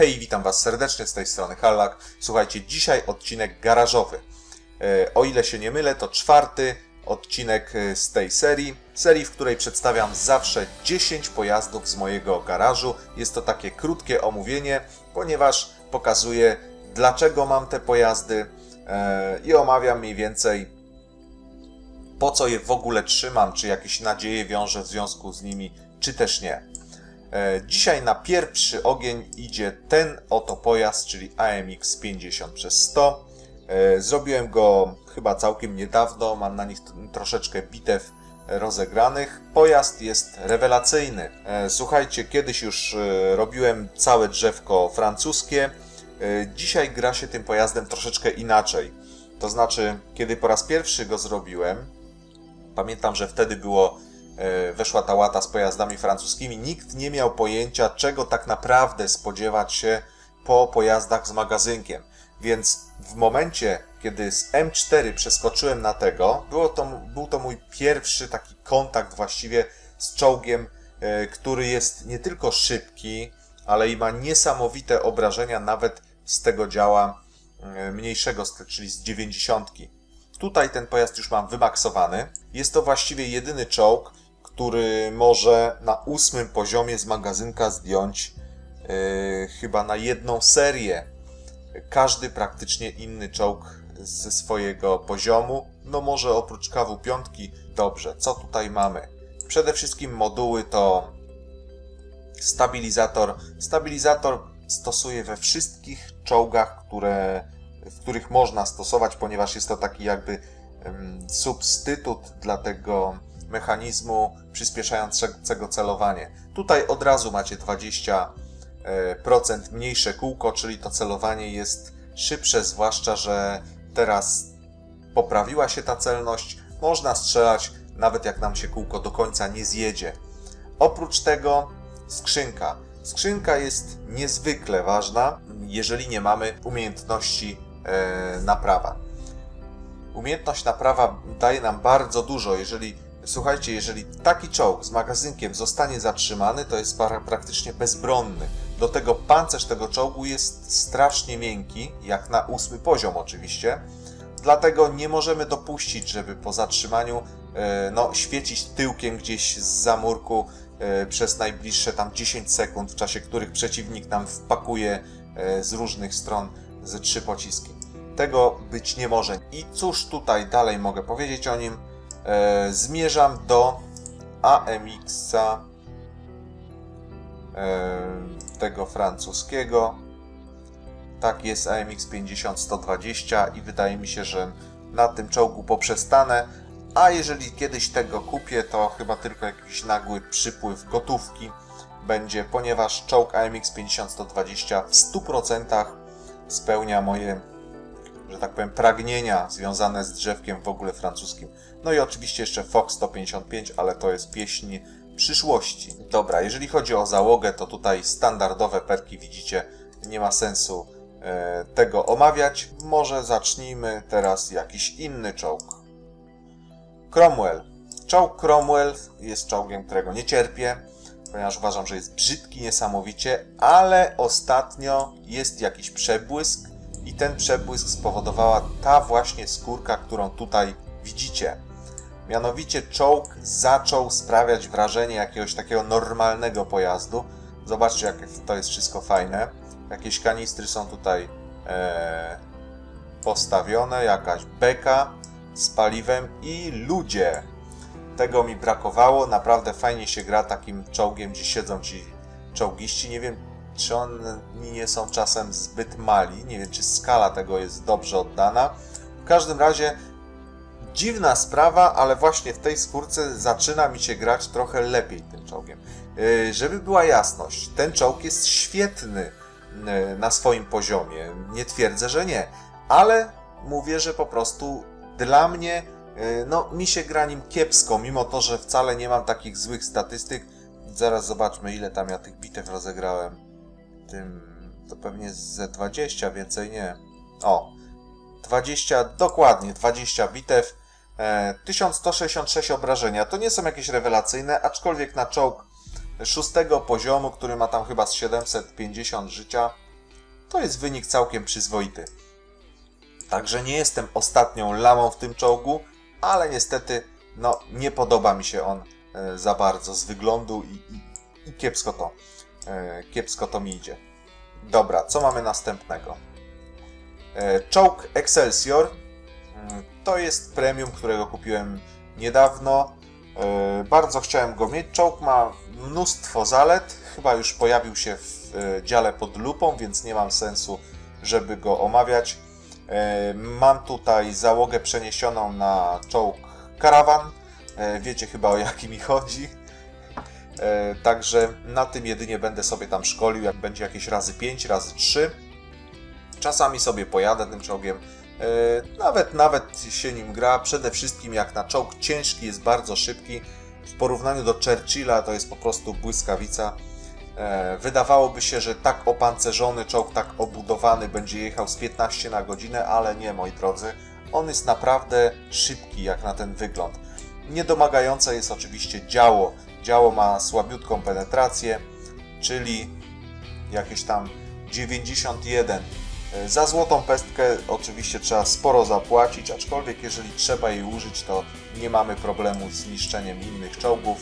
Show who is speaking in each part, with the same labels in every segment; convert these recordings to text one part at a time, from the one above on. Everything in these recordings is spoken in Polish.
Speaker 1: Hej, witam Was serdecznie z tej strony Hallak. Słuchajcie, dzisiaj odcinek garażowy. E, O ile się nie mylę, to czwarty odcinek e, z tej serii. Serii, w której przedstawiam zawsze 10 pojazdów z mojego garażu. Jest to takie krótkie omówienie, ponieważ pokazuję dlaczego mam te pojazdy e, i omawiam mniej więcej po co je w ogóle trzymam, czy jakieś nadzieje wiążę w związku z nimi, czy też nie. E, Dzisiaj na pierwszy ogień idzie ten oto pojazd, czyli AMX 50 przez 100. E, Zrobiłem go chyba całkiem niedawno, mam na nich troszeczkę bitew rozegranych. Pojazd jest rewelacyjny. E, Słuchajcie, kiedyś już robiłem całe drzewko francuskie. Dzisiaj gra się tym pojazdem troszeczkę inaczej. To znaczy, kiedy po raz pierwszy go zrobiłem, Pamiętam, że wtedy było, weszła ta łata z pojazdami francuskimi. Nikt nie miał pojęcia, czego tak naprawdę spodziewać się po pojazdach z magazynkiem. Więc w momencie, kiedy z M4 przeskoczyłem na tego, było to, był to mój pierwszy taki kontakt właściwie z czołgiem, e, który jest nie tylko szybki, ale i ma niesamowite obrażenia nawet z tego działa e, mniejszego, czyli z 90. Tutaj ten pojazd już mam wymaksowany. Jest to właściwie jedyny czołg, który może na ósmym poziomie z magazynka zdjąć yy, chyba na jedną serię. Każdy praktycznie inny czołg ze swojego poziomu, no może oprócz KW5. Dobrze, co tutaj mamy? Przede wszystkim moduły to stabilizator. Stabilizator stosuję we wszystkich czołgach, które w których można stosować, ponieważ jest to taki jakby substytut dla tego mechanizmu przyspieszającego celowanie. Tutaj od razu macie 20% mniejsze kółko, czyli to celowanie jest szybsze, zwłaszcza, że teraz poprawiła się ta celność. Można strzelać nawet jak nam się kółko do końca nie zjedzie. Oprócz tego skrzynka. Skrzynka jest niezwykle ważna, jeżeli nie mamy umiejętności e, naprawa. Umiejętność naprawa daje nam bardzo dużo. Jeżeli, słuchajcie, jeżeli taki czołg z magazynkiem zostanie zatrzymany, to jest praktycznie bezbronny. Do tego pancerz tego czołgu jest strasznie miękki, jak na ósmy poziom oczywiście. Dlatego nie możemy dopuścić, żeby po zatrzymaniu e, no, świecić tyłkiem gdzieś z zamurku e, przez najbliższe tam 10 sekund, w czasie których przeciwnik nam wpakuje e, z różnych stron ze trzy pociski. Tego być nie może. I cóż tutaj dalej mogę powiedzieć o nim? E, zmierzam do AMX-a e, tego francuskiego. Tak jest AMX 50-120 i wydaje mi się, że na tym czołgu poprzestanę. A jeżeli kiedyś tego kupię, to chyba tylko jakiś nagły przypływ gotówki będzie, ponieważ czołg AMX 50-120 w 100% spełnia moje, że tak powiem, pragnienia związane z drzewkiem w ogóle francuskim. No i oczywiście jeszcze Fox 155, ale to jest pieśń przyszłości. Dobra, jeżeli chodzi o załogę, to tutaj standardowe perki widzicie, nie ma sensu e, tego omawiać. Może zacznijmy teraz jakiś inny czołg. Cromwell. Czołg Cromwell jest czołgiem, którego nie cierpię, ponieważ uważam, że jest brzydki niesamowicie, ale ostatnio jest jakiś przebłysk i ten przebłysk spowodowała ta właśnie skórka, którą tutaj widzicie. Mianowicie czołg zaczął sprawiać wrażenie jakiegoś takiego normalnego pojazdu. Zobaczcie, jak to jest wszystko fajne. Jakieś kanistry są tutaj e, postawione, jakaś beka z paliwem i ludzie. Tego mi brakowało. Naprawdę fajnie się gra takim czołgiem, gdzie siedzą ci czołgiści. Nie wiem, czy oni nie są czasem zbyt mali. Nie wiem, czy skala tego jest dobrze oddana. W każdym razie dziwna sprawa, ale właśnie w tej skórce zaczyna mi się grać trochę lepiej tym czołgiem. Yy, Żeby była jasność, ten czołg jest świetny yy, na swoim poziomie. Nie twierdzę, że nie, ale mówię, że po prostu dla mnie, yy, no mi się gra nim kiepsko, mimo to, że wcale nie mam takich złych statystyk. Zaraz zobaczmy, ile tam ja tych bitew rozegrałem. Tym to pewnie ze 20, więcej nie. O, 20, dokładnie 20 bitew, e, 1166 obrażenia. To nie są jakieś rewelacyjne, aczkolwiek na czołg szóstego poziomu, który ma tam chyba z 750 życia, to jest wynik całkiem przyzwoity. Także nie jestem ostatnią lamą w tym czołgu, ale niestety no, nie podoba mi się on e, za bardzo z wyglądu i, i, i kiepsko, to, e, kiepsko to mi idzie. Dobra, co mamy następnego? E, czołg Excelsior mm, to jest premium, którego kupiłem niedawno. Bardzo chciałem go mieć. Czołg ma mnóstwo zalet. Chyba już pojawił się w dziale pod lupą, więc nie mam sensu, żeby go omawiać. Mam tutaj załogę przeniesioną na czołg karawan. E, wiecie chyba o jaki mi chodzi. E, także na tym jedynie będę sobie tam szkolił, jak będzie jakieś razy 5, razy 3. Czasami sobie pojadę tym czołgiem. E, nawet, nawet się nim gra. Przede wszystkim jak na czołg ciężki jest bardzo szybki. W porównaniu do Churchilla to jest po prostu błyskawica. Wydawałoby się, że tak opancerzony czołg, tak obudowany będzie jechał z 15 na godzinę, ale nie moi drodzy. On jest naprawdę szybki jak na ten wygląd. Niedomagające jest oczywiście działo. Działo ma słabiutką penetrację, czyli jakieś tam 91. Za złotą pestkę oczywiście trzeba sporo zapłacić, aczkolwiek jeżeli trzeba jej użyć, to nie mamy problemu z niszczeniem innych czołgów.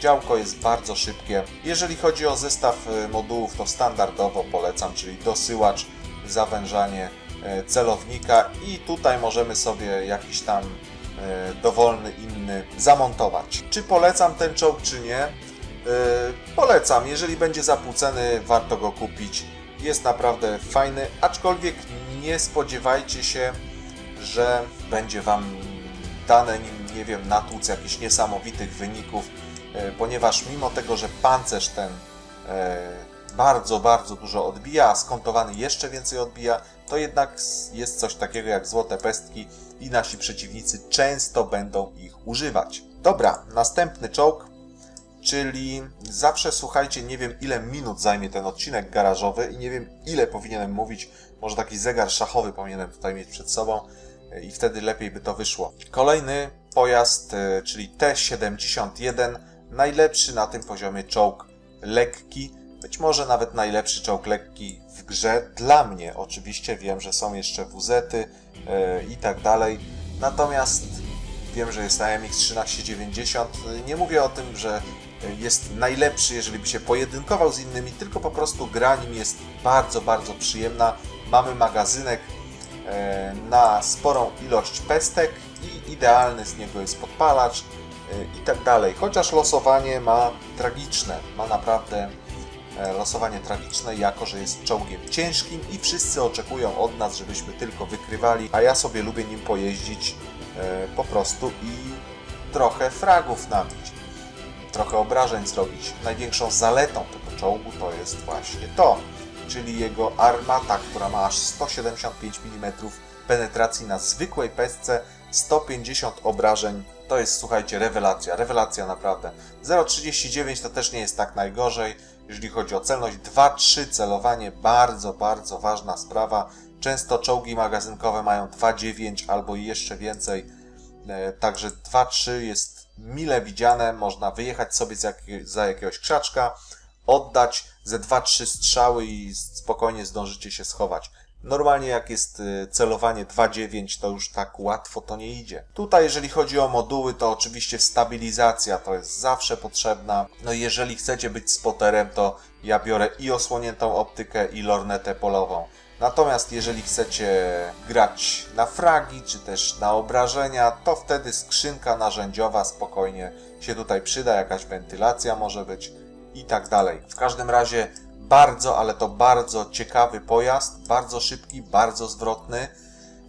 Speaker 1: Działko jest bardzo szybkie. Jeżeli chodzi o zestaw e, modułów, to standardowo polecam, czyli dosyłacz, zawężanie, e, celownika i tutaj możemy sobie jakiś tam dowolny inny zamontować. Czy polecam ten czołg, czy nie? E, polecam. Jeżeli będzie zapłuceny, warto go kupić. Jest naprawdę fajny, aczkolwiek nie spodziewajcie się, że będzie Wam dane nim, nie wiem, natłuc jakichś niesamowitych wyników, e, ponieważ mimo tego, że pancerz ten bardzo, bardzo dużo odbija, a skontowany jeszcze więcej odbija, to jednak jest coś takiego jak złote pestki i nasi przeciwnicy często będą ich używać. Dobra, następny czołg, czyli zawsze słuchajcie, nie wiem ile minut zajmie ten odcinek garażowy i nie wiem ile powinienem mówić, może taki zegar szachowy powinienem tutaj mieć przed sobą i wtedy lepiej by to wyszło. Kolejny pojazd, e, czyli T-71, najlepszy na tym poziomie czołg lekki, być może nawet najlepszy czołg lekki grze. Dla mnie oczywiście wiem, że są jeszcze WZ yy, i tak dalej. Natomiast wiem, że jest AMX 1390. Nie mówię o tym, że jest najlepszy, jeżeli by się pojedynkował z innymi, tylko po prostu gra nim jest bardzo, bardzo przyjemna. Mamy magazynek e, na sporą ilość pestek i idealny z niego jest podpalacz e, i tak dalej. Chociaż losowanie ma tragiczne, ma naprawdę E, losowanie tragiczne, jako że jest czołgiem ciężkim i wszyscy oczekują od nas, żebyśmy tylko wykrywali, a ja sobie lubię nim pojeździć e, po prostu i trochę fragów nabić, trochę obrażeń zrobić. Największą zaletą tego czołgu to jest właśnie to, czyli jego armata, która ma aż 175 mm penetracji na zwykłej pestce, 150 obrażeń. To jest, słuchajcie, rewelacja, rewelacja naprawdę. 0,39 to też nie jest tak najgorzej jeżeli chodzi o celność. 2-3 celowanie, bardzo, bardzo ważna sprawa. Często czołgi magazynkowe mają 2-9 albo jeszcze więcej, e, także 2-3 jest mile widziane. Można wyjechać sobie za jakiegoś krzaczka, oddać ze 2-3 strzały i spokojnie zdążycie się schować. Normalnie jak jest y, celowanie 2.9 to już tak łatwo to nie idzie. Tutaj jeżeli chodzi o moduły to oczywiście stabilizacja to jest zawsze potrzebna. No jeżeli chcecie być spoterem to ja biorę i osłoniętą optykę i lornetę polową. Natomiast jeżeli chcecie grać na fragi czy też na obrażenia, to wtedy skrzynka narzędziowa spokojnie się tutaj przyda, jakaś wentylacja może być i tak dalej. W każdym razie bardzo, ale to bardzo ciekawy pojazd, bardzo szybki, bardzo zwrotny.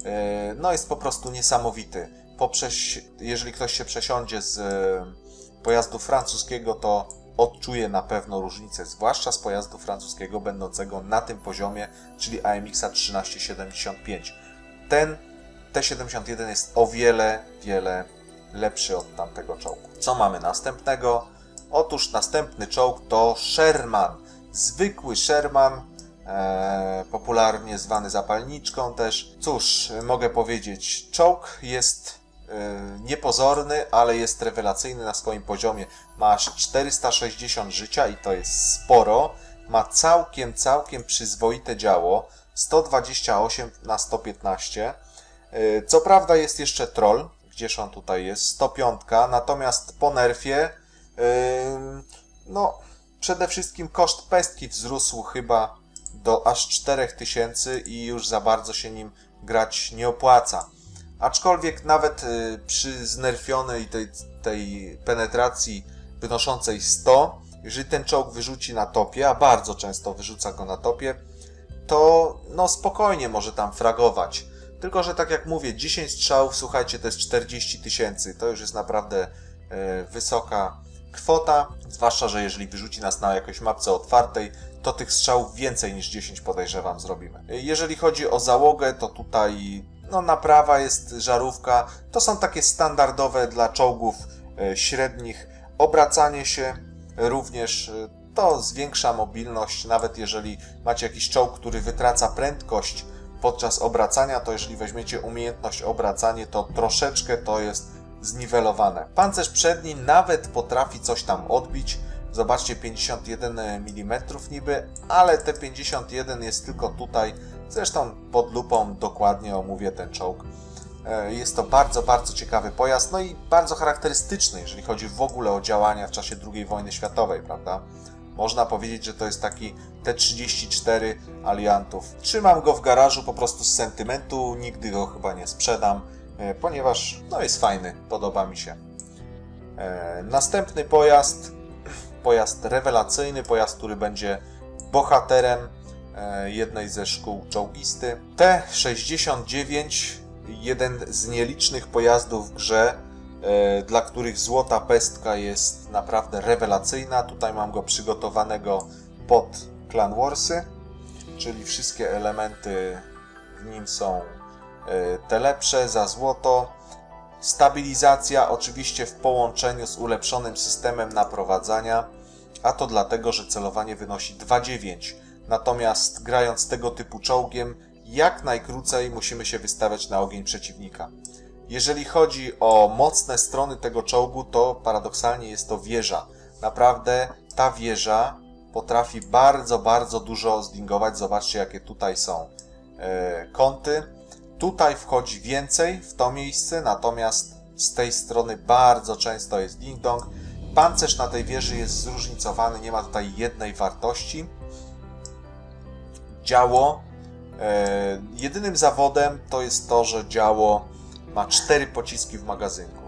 Speaker 1: E, no jest po prostu niesamowity. Poprzez, jeżeli ktoś się przesiądzie z e, pojazdu francuskiego, to odczuje na pewno różnicę, zwłaszcza z pojazdu francuskiego będącego na tym poziomie, czyli AMX 1375. Ten T71 jest o wiele, wiele lepszy od tamtego czołgu. Co mamy następnego? Otóż następny czołg to Sherman zwykły Sherman, e, popularnie zwany zapalniczką też. Cóż, mogę powiedzieć, czołg jest e, niepozorny, ale jest rewelacyjny na swoim poziomie. Ma aż 460 życia i to jest sporo. ma całkiem, całkiem przyzwoite działo, 128 na 115. Y, co prawda jest jeszcze troll, gdzież on tutaj jest, 105, natomiast po nerfie, yy, no przede wszystkim koszt pestki wzrósł chyba do aż 4000 i już za bardzo się nim grać nie opłaca. Aczkolwiek nawet y, przy znerfionej tej, tej penetracji wynoszącej 100, jeżeli ten czołg wyrzuci na topie, a bardzo często wyrzuca go na topie, to no spokojnie może tam fragować. Tylko, że tak jak mówię, 10 strzałów, słuchajcie, to jest 40 tysięcy. To już jest naprawdę e, wysoka kwota, zwłaszcza, że jeżeli wyrzuci nas na jakąś mapce otwartej, to tych strzałów więcej niż 10 podejrzewam zrobimy. Jeżeli chodzi o załogę, to tutaj no naprawa jest żarówka. To są takie standardowe dla czołgów e, średnich. Obracanie się również e, to zwiększa mobilność, nawet jeżeli macie jakiś czołg, który wytraca prędkość podczas obracania, to jeżeli weźmiecie umiejętność obracanie, to troszeczkę to jest zniwelowane. Pancerz przedni nawet potrafi coś tam odbić. Zobaczcie, 51 mm niby, ale te 51 jest tylko tutaj. Zresztą pod lupą dokładnie omówię ten czołg. E, jest to bardzo, bardzo ciekawy pojazd, no i bardzo charakterystyczny, jeżeli chodzi w ogóle o działania w czasie II wojny światowej, prawda? Można powiedzieć, że to jest taki T34 Aliantów. Trzymam go w garażu po prostu z sentymentu, nigdy go chyba nie sprzedam, e, ponieważ no jest fajny, podoba mi się. E, następny pojazd, pojazd rewelacyjny, pojazd, który będzie bohaterem e, jednej ze szkół czołgisty. T69, jeden z nielicznych pojazdów w grze, E, dla których złota pestka jest naprawdę rewelacyjna. Tutaj mam go przygotowanego pod Clan Warsy, czyli wszystkie elementy w nim są e, te lepsze za złoto. Stabilizacja oczywiście w połączeniu z ulepszonym systemem naprowadzania, a to dlatego, że celowanie wynosi 2,9. Natomiast grając tego typu czołgiem, jak najkrócej musimy się wystawiać na ogień przeciwnika. Jeżeli chodzi o mocne strony tego czołgu, to paradoksalnie jest to wieża. Naprawdę ta wieża potrafi bardzo, bardzo dużo zdingować. Zobaczcie, jakie tutaj są e, kąty. Tutaj wchodzi więcej w to miejsce, natomiast z tej strony bardzo często jest ding-dong. Pancerz na tej wieży jest zróżnicowany, nie ma tutaj jednej wartości. Działo. E, jedynym zawodem to jest to, że działo ma cztery pociski w magazynku.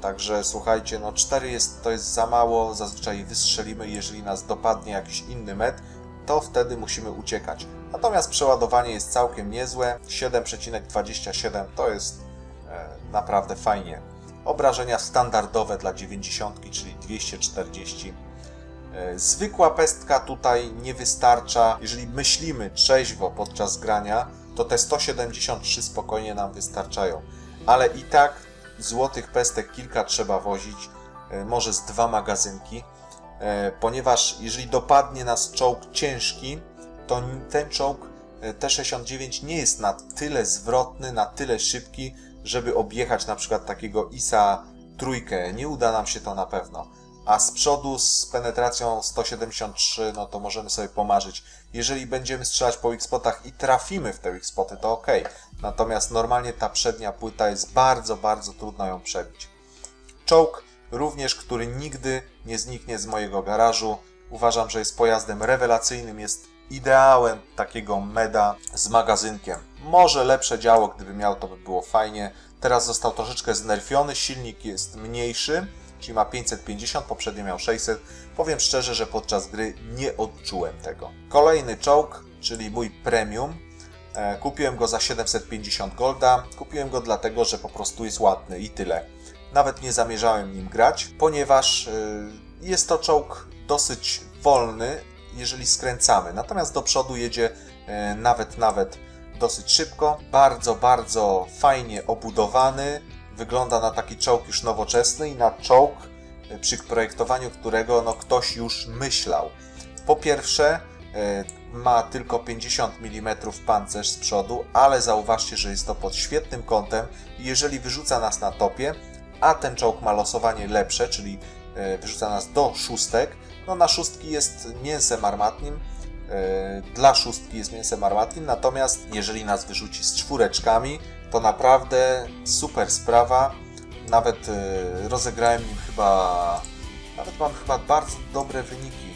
Speaker 1: Także słuchajcie, no 4 jest, to jest za mało, zazwyczaj wystrzelimy, jeżeli nas dopadnie jakiś inny met, to wtedy musimy uciekać. Natomiast przeładowanie jest całkiem niezłe, 7,27 to jest e, naprawdę fajnie. Obrażenia standardowe dla 90, czyli 240. E, zwykła pestka tutaj nie wystarcza, jeżeli myślimy trzeźwo podczas grania, to te 173 spokojnie nam wystarczają ale i tak złotych pestek kilka trzeba wozić, e, może z dwa magazynki, e, ponieważ jeżeli dopadnie nas czołg ciężki, to ten czołg e, T-69 nie jest na tyle zwrotny, na tyle szybki, żeby objechać na przykład takiego ISA trójkę. Nie uda nam się to na pewno a z przodu z penetracją 173, no to możemy sobie pomarzyć. Jeżeli będziemy strzelać po X-spotach i trafimy w te X-spoty, to ok. Natomiast normalnie ta przednia płyta jest bardzo, bardzo trudno ją przebić. Czołg również, który nigdy nie zniknie z mojego garażu. Uważam, że jest pojazdem rewelacyjnym, jest ideałem takiego meda z magazynkiem. Może lepsze działo, gdyby miał, to by było fajnie. Teraz został troszeczkę znerfiony, silnik jest mniejszy, czyli ma 550, poprzednio miał 600. Powiem szczerze, że podczas gry nie odczułem tego. Kolejny czołg, czyli mój premium. E, kupiłem go za 750 golda. Kupiłem go dlatego, że po prostu jest ładny i tyle. Nawet nie zamierzałem nim grać, ponieważ e, jest to czołg dosyć wolny, jeżeli skręcamy. Natomiast do przodu jedzie e, nawet, nawet dosyć szybko. Bardzo, bardzo fajnie obudowany wygląda na taki czołg już nowoczesny i na czołg, e, przy projektowaniu którego no, ktoś już myślał. Po pierwsze, e, ma tylko 50 mm pancerz z przodu, ale zauważcie, że jest to pod świetnym kątem jeżeli wyrzuca nas na topie, a ten czołg ma losowanie lepsze, czyli wyrzuca nas do szóstek, no na szóstki jest mięsem armatnim, dla szóstki jest mięsem armatnim, natomiast jeżeli nas wyrzuci z czwóreczkami, to naprawdę super sprawa. Nawet rozegrałem nim chyba, nawet mam chyba bardzo dobre wyniki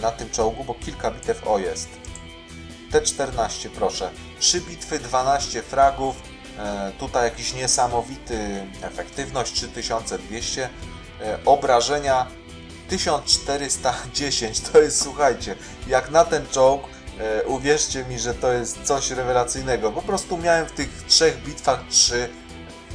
Speaker 1: na tym czołgu, bo kilka bitew o jest. T14 proszę. 3 bitwy, 12 fragów. E, tutaj jakiś niesamowity efektywność 3200. E, obrażenia 1410. To jest, słuchajcie, jak na ten czołg, e, uwierzcie mi, że to jest coś rewelacyjnego. Po prostu miałem w tych trzech bitwach trzy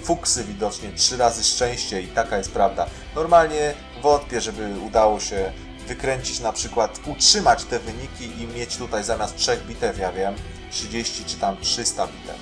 Speaker 1: fuksy widocznie, trzy razy szczęście i taka jest prawda. Normalnie wątpię, żeby udało się wykręcić na przykład, utrzymać te wyniki i mieć tutaj zamiast 3 bitew, ja wiem, 30 czy tam 300 bitew.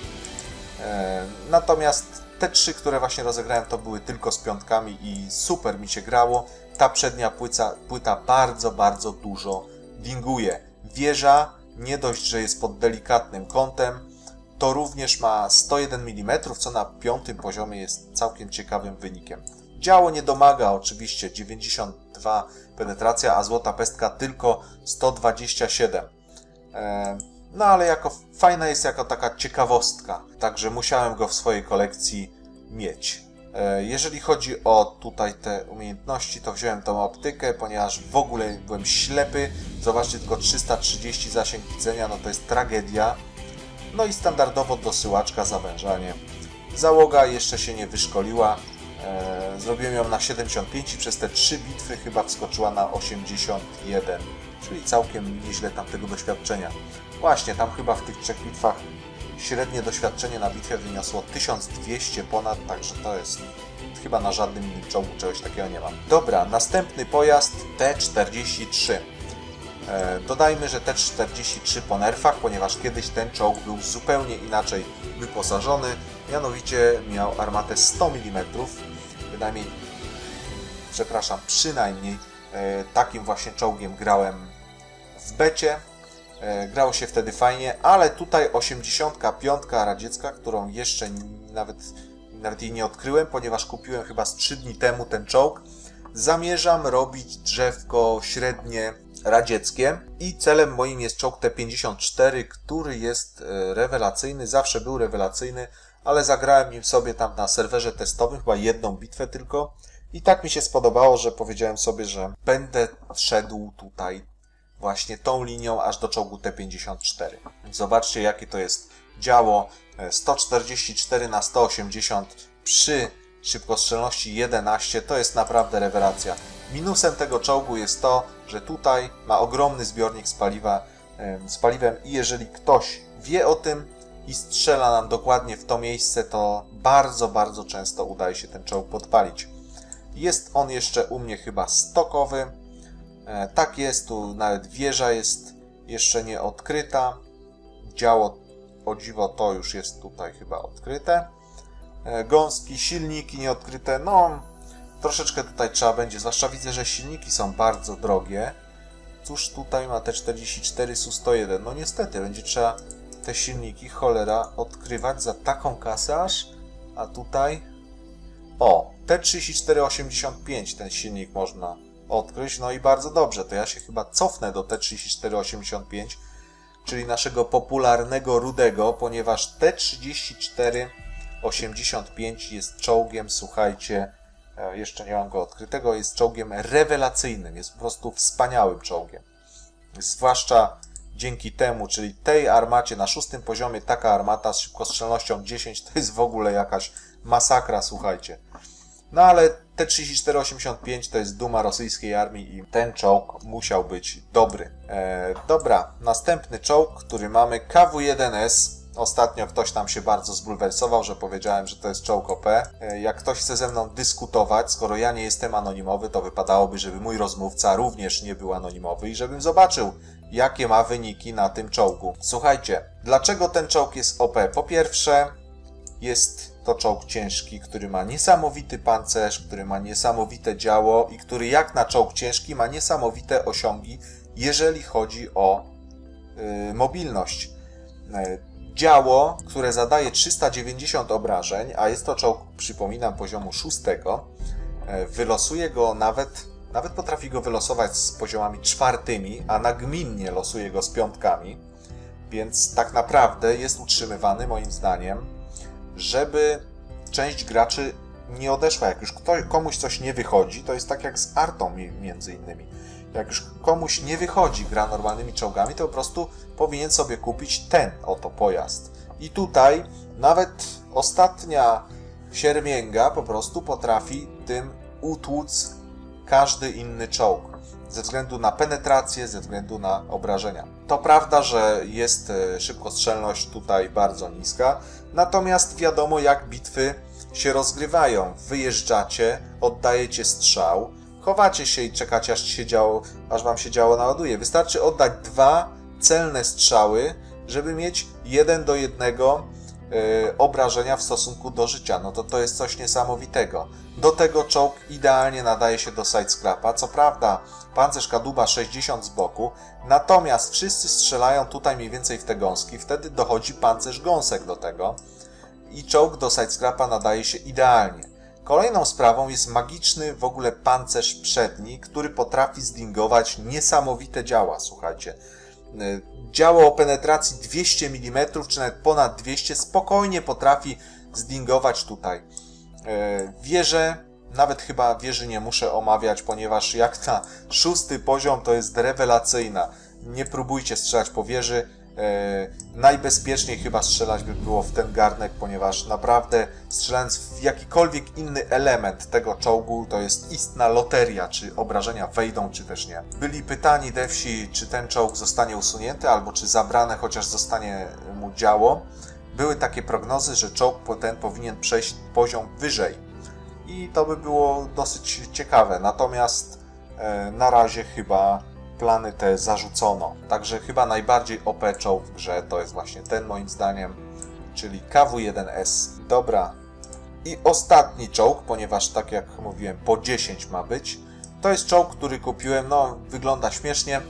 Speaker 1: E, natomiast te trzy, które właśnie rozegrałem, to były tylko z piątkami i super mi się grało. Ta przednia płyta, płyta bardzo, bardzo dużo dinguje. Wieża nie dość, że jest pod delikatnym kątem, to również ma 101 mm, co na piątym poziomie jest całkiem ciekawym wynikiem. Działo nie domaga oczywiście 92 penetracja, a złota pestka tylko 127. E, no ale jako fajna jest jako taka ciekawostka, także musiałem go w swojej kolekcji mieć. E, jeżeli chodzi o tutaj te umiejętności, to wziąłem tą optykę, ponieważ w ogóle byłem ślepy. Zobaczcie, tylko 330 zasięg widzenia, no to jest tragedia. No i standardowo dosyłaczka, zawężanie. Załoga jeszcze się nie wyszkoliła, E, zrobiłem ją na 75 i przez te 3 bitwy chyba wskoczyła na 81, czyli całkiem nieźle tamtego doświadczenia. Właśnie, tam chyba w tych trzech bitwach średnie doświadczenie na bitwie wyniosło 1200 ponad, także to jest chyba na żadnym czołgu czegoś takiego nie mam. Dobra, następny pojazd T-43. E, dodajmy, że T-43 po nerfach, ponieważ kiedyś ten czołg był zupełnie inaczej wyposażony, mianowicie miał armatę 100 mm, bynajmniej, przepraszam, przynajmniej e, takim właśnie czołgiem grałem w becie. E, grało się wtedy fajnie, ale tutaj 85 radziecka, którą jeszcze nawet, nawet jej nie odkryłem, ponieważ kupiłem chyba z 3 dni temu ten czołg. Zamierzam robić drzewko średnie radzieckie i celem moim jest czołg T-54, który jest e, rewelacyjny, zawsze był rewelacyjny, ale zagrałem nim sobie tam na serwerze testowym, chyba jedną bitwę tylko. I tak mi się spodobało, że powiedziałem sobie, że będę szedł tutaj właśnie tą linią aż do czołgu T-54. Zobaczcie, jakie to jest działo 144 na 180 przy szybkostrzelności 11. To jest naprawdę rewelacja. Minusem tego czołgu jest to, że tutaj ma ogromny zbiornik z, paliwa, z paliwem i jeżeli ktoś wie o tym, i strzela nam dokładnie w to miejsce, to bardzo, bardzo często udaje się ten czołg podpalić. Jest on jeszcze u mnie chyba stokowy. E, tak jest, tu nawet wieża jest jeszcze nie odkryta. Działo, o dziwo, to już jest tutaj chyba odkryte. E, gąski, silniki nieodkryte, no troszeczkę tutaj trzeba będzie, zwłaszcza widzę, że silniki są bardzo drogie. Cóż tutaj ma te 44 Su-101? No niestety, będzie trzeba te silniki, cholera, odkrywać za taką kasę aż, a tutaj... O, T3485 ten silnik można odkryć, no i bardzo dobrze, to ja się chyba cofnę do T3485, czyli naszego popularnego rudego, ponieważ T3485 jest czołgiem, słuchajcie, e, jeszcze nie mam go odkrytego, jest czołgiem rewelacyjnym, jest po prostu wspaniałym czołgiem. Zwłaszcza dzięki temu, czyli tej armacie na szóstym poziomie taka armata z szybkostrzelnością 10 to jest w ogóle jakaś masakra, słuchajcie. No ale T-3485 to jest duma rosyjskiej armii i ten czołg musiał być dobry. E, dobra, następny czołg, który mamy KW-1S Ostatnio ktoś tam się bardzo zbulwersował, że powiedziałem, że to jest czołg OP. E, jak ktoś chce ze mną dyskutować, skoro ja nie jestem anonimowy, to wypadałoby, żeby mój rozmówca również nie był anonimowy i żebym zobaczył, jakie ma wyniki na tym czołgu. Słuchajcie, dlaczego ten czołg jest OP? Po pierwsze, jest to czołg ciężki, który ma niesamowity pancerz, który ma niesamowite działo i który jak na czołg ciężki ma niesamowite osiągi, jeżeli chodzi o yy, mobilność. Yy, działo, które zadaje 390 obrażeń, a jest to czołg, przypominam, poziomu 6, e, wylosuje go nawet Nawet potrafi go wylosować z poziomami czwartymi, a nagminnie losuje go z piątkami. Więc tak naprawdę jest utrzymywany, moim zdaniem, żeby część graczy nie odeszła. Jak już ktoś, komuś coś nie wychodzi, to jest tak jak z Artą między innymi. Jak już komuś nie wychodzi gra normalnymi czołgami, to po prostu powinien sobie kupić ten oto pojazd. I tutaj nawet ostatnia siermięga po prostu potrafi tym utłuc każdy inny czołg. Ze względu na penetrację, ze względu na obrażenia. To prawda, że jest e, szybkostrzelność tutaj bardzo niska, natomiast wiadomo jak bitwy się rozgrywają. Wyjeżdżacie, oddajecie strzał, chowacie się i czekacie aż, się działo, aż wam się działo naładuje. Wystarczy oddać dwa celne strzały, żeby mieć jeden do jednego obrażenia w stosunku do życia. No to to jest coś niesamowitego. Do tego czołg idealnie nadaje się do sidescrapa. Co prawda pancerz kadłuba 60 z boku, natomiast wszyscy strzelają tutaj mniej więcej w te gąski. Wtedy dochodzi pancerz gąsek do tego i czołg do sidescrapa nadaje się idealnie. Kolejną sprawą jest magiczny w ogóle pancerz przedni, który potrafi zdingować niesamowite działa, słuchajcie. Y, działo o penetracji 200 mm, czy nawet ponad 200, spokojnie potrafi zdingować tutaj. Y, wieżę, nawet chyba wieży nie muszę omawiać, ponieważ jak na szósty poziom to jest rewelacyjna. Nie próbujcie strzelać po wieży, E, najbezpieczniej chyba strzelać by było w ten garnek, ponieważ naprawdę strzelając w jakikolwiek inny element tego czołgu, to jest istna loteria, czy obrażenia wejdą, czy też nie. Byli pytani devsi, czy ten czołg zostanie usunięty, albo czy zabrane, chociaż zostanie mu działo. Były takie prognozy, że czołg ten powinien przejść poziom wyżej. I to by było dosyć ciekawe. Natomiast e, na razie chyba plany te zarzucono. Także chyba najbardziej OP czołg w grze to jest właśnie ten moim zdaniem, czyli KW-1S. Dobra. I ostatni czołg, ponieważ tak jak mówiłem, po 10 ma być. To jest czołg, który kupiłem, no wygląda śmiesznie.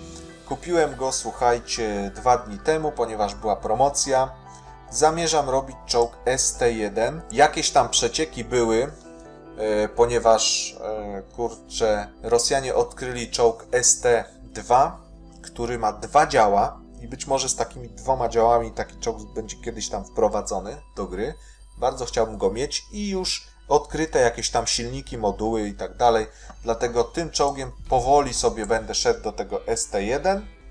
Speaker 1: Kupiłem go, słuchajcie, dwa dni temu, ponieważ była promocja. Zamierzam robić czołg ST1. Jakieś tam przecieki były, e, ponieważ, e, kurczę, Rosjanie odkryli czołg ST 2, który ma dwa działa i być może z takimi dwoma działami taki czołg będzie kiedyś tam wprowadzony do gry. Bardzo chciałbym go mieć i już odkryte jakieś tam silniki, moduły i tak dalej. Dlatego tym czołgiem powoli sobie będę szedł do tego ST1 E,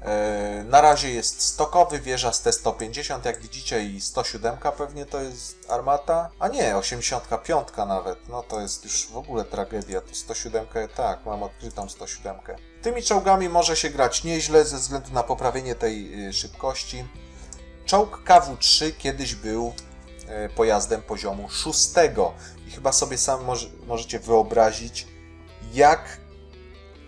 Speaker 1: na razie jest stokowy wieża z T-150, jak widzicie, i 107 pewnie to jest armata. A nie, 85 nawet. No to jest już w ogóle tragedia. To 107, tak, mam odkrytą 107. Tymi czołgami może się grać nieźle ze względu na poprawienie tej y, szybkości. Czołg KW-3 kiedyś był e, pojazdem poziomu 6 i chyba sobie sam może, możecie wyobrazić, jak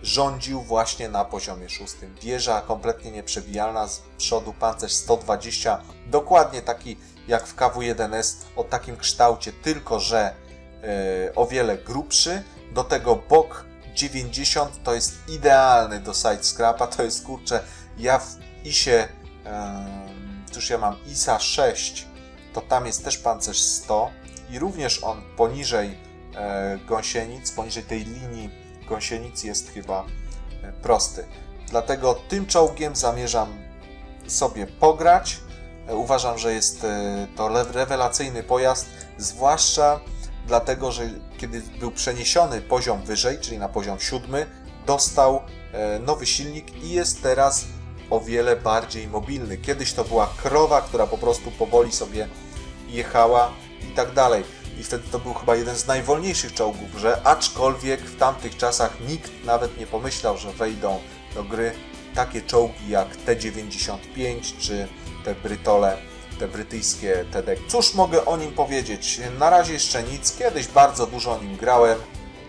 Speaker 1: rządził właśnie na poziomie szóstym. Wieża kompletnie nieprzebijalna, z przodu pancerz 120, dokładnie taki jak w KW-1S, o takim kształcie, tylko że yy, o wiele grubszy. Do tego bok 90 to jest idealny do side scrapa, to jest kurczę, ja w ISie, yy, cóż ja mam, ISA 6, to tam jest też pancerz 100 i również on poniżej yy, gąsienic, poniżej tej linii gąsienic jest chyba e, prosty. Dlatego tym czołgiem zamierzam sobie pograć. E, uważam, że jest e, to rewelacyjny pojazd, zwłaszcza dlatego, że kiedy był przeniesiony poziom wyżej, czyli na poziom siódmy, dostał nowy silnik i jest teraz o wiele bardziej mobilny. Kiedyś to była krowa, która po prostu powoli sobie jechała i tak dalej i wtedy to był chyba jeden z najwolniejszych czołgów grze, aczkolwiek w tamtych czasach nikt nawet nie pomyślał, że wejdą do gry takie czołgi jak T-95 czy te Brytole, te brytyjskie TD. Cóż mogę o nim powiedzieć? Na razie jeszcze nic, kiedyś bardzo dużo o nim grałem.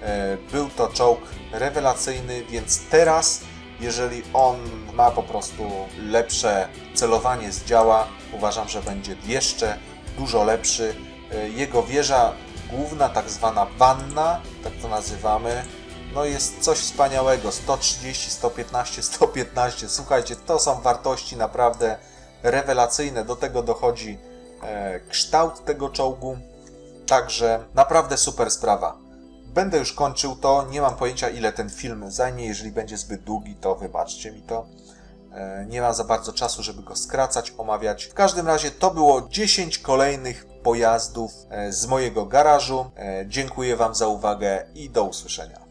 Speaker 1: E, był to czołg rewelacyjny, więc teraz, jeżeli on ma po prostu lepsze celowanie z działa, uważam, że będzie jeszcze dużo lepszy E, jego wieża główna, tak zwana wanna, tak to nazywamy, no jest coś wspaniałego. 130, 115, 115. Słuchajcie, to są wartości naprawdę rewelacyjne. Do tego dochodzi e, kształt tego czołgu. Także naprawdę super sprawa. Będę już kończył to. Nie mam pojęcia, ile ten film zajmie. Jeżeli będzie zbyt długi, to wybaczcie mi to. E, nie ma za bardzo czasu, żeby go skracać, omawiać. W każdym razie to było 10 kolejnych pojazdów e, z mojego garażu. E, dziękuję Wam za uwagę i do usłyszenia.